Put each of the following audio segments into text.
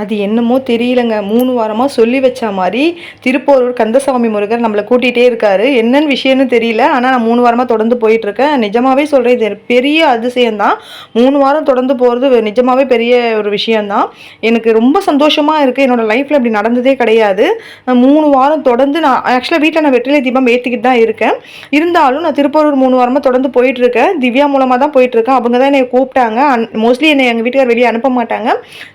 அது என்னமோ தெரியலங்க. மூணு வாரமாக சொல்லி வச்ச மாதிரி திருப்போரூர் கந்தசாமி முருகர் நம்மளை கூட்டிகிட்டே இருக்காரு. என்னன்னு விஷயம்னு தெரியல. ஆனால் நான் மூணு வாரமாக தொடர்ந்து போயிட்டுருக்கேன். நிஜமாவே சொல்கிறேன் இது பெரிய அதிசயம்தான். மூணு வாரம் தொடர்ந்து போகிறது நிஜமாகவே பெரிய ஒரு விஷயந்தான் எனக்கு ரொம்ப சந்தோஷமாக இருக்குது என்னோடய லைஃப்பில் இப்படி நடந்ததே கிடையாது. மூணு வாரம் தொடர்ந்து நான் ஆக்சுவலாக வீட்டில் நான் வெற்றிலை தீபம் ஏற்றிக்கிட்டு தான் இருக்கேன். இருந்தாலும் நான் திருப்போரூர் மூணு வாரமாக தொடர்ந்து போயிட்டுருக்கேன். திவ்யா மூலமாக தான் போயிட்டுருக்கேன். அவங்க தான் என்னை கூப்பிட்டாங்க. மோஸ்ட்லி என்னை எங்கள் வீட்டுக்கார் வெளியே அனுப்ப மாட்டாங்க.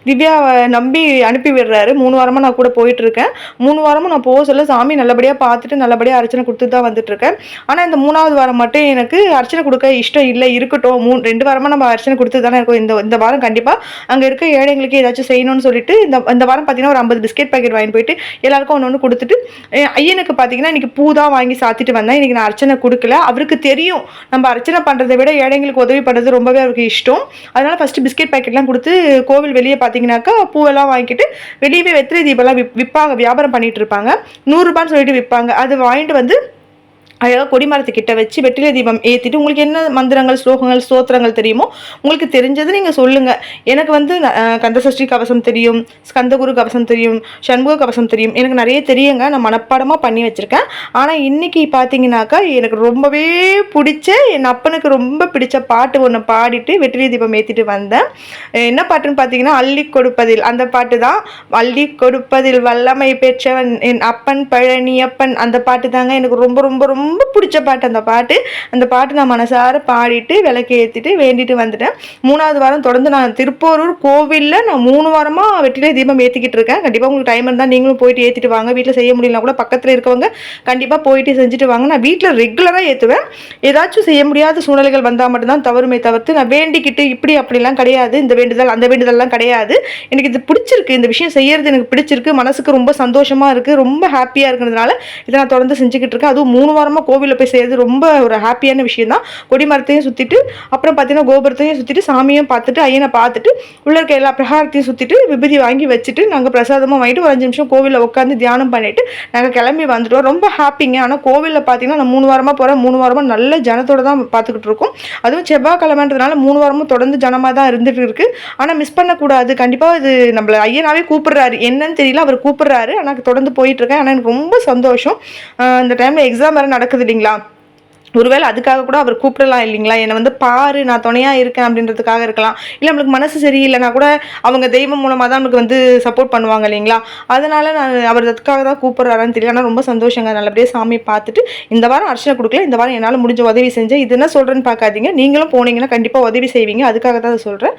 திவ்யாவை நம்பி அனுப்பி விடுறாரு. மூணு வாரமாக நான் கூட போயிட்டு இருக்கேன் மூணு வாரமும் நான் போக சொல்ல சாமி நல்லபடியாக பார்த்துட்டு நல்லபடியாக அர்ச்சனை கொடுத்து தான் வந்துட்டு இருக்கேன் ஆனால் இந்த மூணாவது வாரம் மட்டும் எனக்கு அர்ச்சனை கொடுக்க இஷ்டம் இல்லை இருக்கட்டும். மூணு ரெண்டு வாரமாக நம்ம அர்ச்சனை கொடுத்து தானே இருக்கோம். இந்த இந்த வாரம் கண்டிப்பாக அங்கே இருக்க ஏழைங்களுக்கு ஏதாச்சும் செய்யணும்னு சொல்லிட்டு இந்த இந்த வாரம் பார்த்தீங்கன்னா ஒரு ஐம்பது பிஸ்கெட் பாக்கெட் வாங்கி போயிட்டு எல்லாருக்கும் ஒன்று ஒன்று கொடுத்துட்டு ஐயனுக்கு பார்த்தீங்கன்னா இன்றைக்கி பூ தான் வாங்கி சாத்திட்டு வந்தேன். இன்றைக்கி நான் அர்ச்சனை கொடுக்கல. அவருக்கு தெரியும். நம்ம அர்ச்சனை பண்ணுறதை விட ஏழைங்களுக்கு உதவி பண்ணுறது ரொம்பவே அவருக்கு இஷ்டம். அதனால் ஃபஸ்ட்டு பிஸ்கெட் பாக்கெட்லாம் கொடுத்து கோவில் வெளியே பார்த்தீங்கன்னாக்கா பூவெல்லாம் வாங்கிட்டு வெளியவே வெத்திரை தீபம்லாம் விப் விற்பாங்க வியாபாரம் பண்ணிட்டு இருப்பாங்க. நூறுரூபான்னு சொல்லிட்டு விற்பாங்க அது வாங்கிட்டு வந்து அழகாக கொடிமரத்துக்கிட்ட வச்சு வெற்றிலை தீபம் ஏற்றிட்டு உங்களுக்கு என்ன மந்திரங்கள் ஸ்லோகங்கள் ஸ்தோத்திரங்கள் தெரியுமோ உங்களுக்கு தெரிஞ்சது நீங்கள் சொல்லுங்கள் எனக்கு வந்து கந்தசஷ்டி கவசம் தெரியும் ஸ்கந்தகுரு கவசம் தெரியும் சண்முக கவசம் தெரியும். எனக்கு நிறைய தெரியுங்க. நான் மனப்பாடமாக பண்ணி வச்சுருக்கேன். ஆனால் இன்னைக்கு பார்த்தீங்கன்னாக்கா எனக்கு ரொம்பவே பிடிச்ச என் அப்பனுக்கு ரொம்ப பிடிச்ச பாட்டு ஒன்று பாடிட்டு வெற்றிலை தீபம் ஏற்றிட்டு வந்தேன். என்ன பாட்டுன்னு பார்த்தீங்கன்னா அள்ளி கொடுப்பதில். அந்த பாட்டு தான் அள்ளி கொடுப்பதில் வல்லமை பெற்றவன் என் அப்பன் பழனியப்பன். அந்த பாட்டு தாங்க எனக்கு ரொம்ப ரொம்ப ரொம்ப ரொம்ப பிடிச்ச பாட்டு அந்த பாட்டு. அந்த பாட்டு நான் மனசார பாடிட்டு விளக்கு ஏற்றிட்டு வேண்டிட்டு வந்துட்டேன். மூணாவது வாரம் தொடர்ந்து நான் திருப்போரூர் கோவிலில் நான் மூணு வாரமாக வெற்றிலை தீபம் ஏற்றிக்கிட்டு இருக்கேன். கண்டிப்பாக உங்களுக்கு டைம் இருந்தால் நீங்களும் போயிட்டு ஏற்றிட்டு வாங்க. வீட்டில் செய்ய முடியலனா கூட பக்கத்தில் இருக்கவங்க கண்டிப்பாக போயிட்டு செஞ்சுட்டு வாங்க. நான் வீட்டில் ரெகுலராக ஏற்றுவேன் ஏதாச்சும் செய்ய முடியாத சூழ்நிலைகள் வந்தால் மட்டும்தான் தவறுமே தவிர்த்து நான் வேண்டிக்கிட்டு இப்படி அப்படிலாம் கிடையாது. இந்த வேண்டுதல் அந்த வேண்டுதல்லாம் கிடையாது. எனக்கு இது பிடிச்சிருக்கு. இந்த விஷயம் செய்யறது எனக்கு பிடிச்சிருக்கு. மனசுக்கு ரொம்ப சந்தோஷமாக இருக்குது ரொம்ப ஹாப்பியாக இருக்கிறதுனால இதை நான் தொடர்ந்து செஞ்சுக்கிட்டு இருக்கேன். அதுவும் மூணு வாரமாக கோவிலில் போய் செய்கிறது ரொம்ப ஒரு ஹாப்பியான விஷயம் தான் கொடிமரத்தையும் சுற்றிட்டு அப்புறம் பார்த்தீங்கன்னா கோபுரத்தையும் சுற்றிட்டு சாமியும் பார்த்துட்டு ஐயனை பார்த்துட்டு உள்ள இருக்க எல்லா பிரகாரத்தையும் சுற்றிட்டு விபதி வாங்கி வச்சுட்டு நாங்கள் பிரசாதமாக வாங்கிட்டு ஒரு அஞ்சு நிமிஷம் கோவிலில் உட்காந்து தியானம் பண்ணிட்டு நாங்கள் கிளம்பி வந்துட்டோம். ரொம்ப ஹாப்பிங்க. ஆனால் கோவிலில் பார்த்தீங்கன்னா நான் மூணு வாரமாக போகிறேன் மூணு வாரமாக நல்ல ஜனத்தோட தான் பார்த்துக்கிட்டு இருக்கோம். அதுவும் செவ்வாய்க்கிழமைன்றதுனால மூணு வாரமும் தொடர்ந்து ஜனமாக தான் இருந்துட்டு இருக்கு. ஆனால் மிஸ் பண்ணக்கூடாது. கண்டிப்பாக இது நம்மள ஐயனாவே கூப்பிடுறாரு. என்னன்னு தெரியல அவர் கூப்பிடுறாரு. ஆனால் தொடர்ந்து போயிட்டு இருக்கேன். ஆனால் எனக்கு ரொம்ப சந்தோஷம். இந்த டைமில் எக்ஸாம் வேறு நடக்குது இல்லைங்களா? ஒருவேளை அதுக்காக கூட அவர் கூப்பிடலாம் இல்லைங்களா? என்னை வந்து பாரு நான் துணையாக இருக்கேன் அப்படின்றதுக்காக இருக்கலாம். இல்லை நம்மளுக்கு மனசு சரியில்லைனா கூட அவங்க தெய்வம் மூலமாக தான் நமக்கு வந்து சப்போர்ட் பண்ணுவாங்க இல்லைங்களா? அதனால் நான் அவர் அதுக்காக தான் கூப்பிட்றாரான்னு தெரியல. ஆனால் ரொம்ப சந்தோஷங்க. நல்லபடியாக சாமி பார்த்துட்டு இந்த வாரம் அர்ச்சனை கொடுக்கல. இந்த வாரம் என்னால் முடிஞ்ச உதவி செஞ்சேன் இது என்ன சொல்கிறேன்னு பார்க்காதீங்க. நீங்களும் போனீங்கன்னா கண்டிப்பாக உதவி செய்வீங்க. அதுக்காக தான் அதை சொல்கிறேன்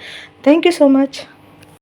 தேங்க்யூ ஸோ மச்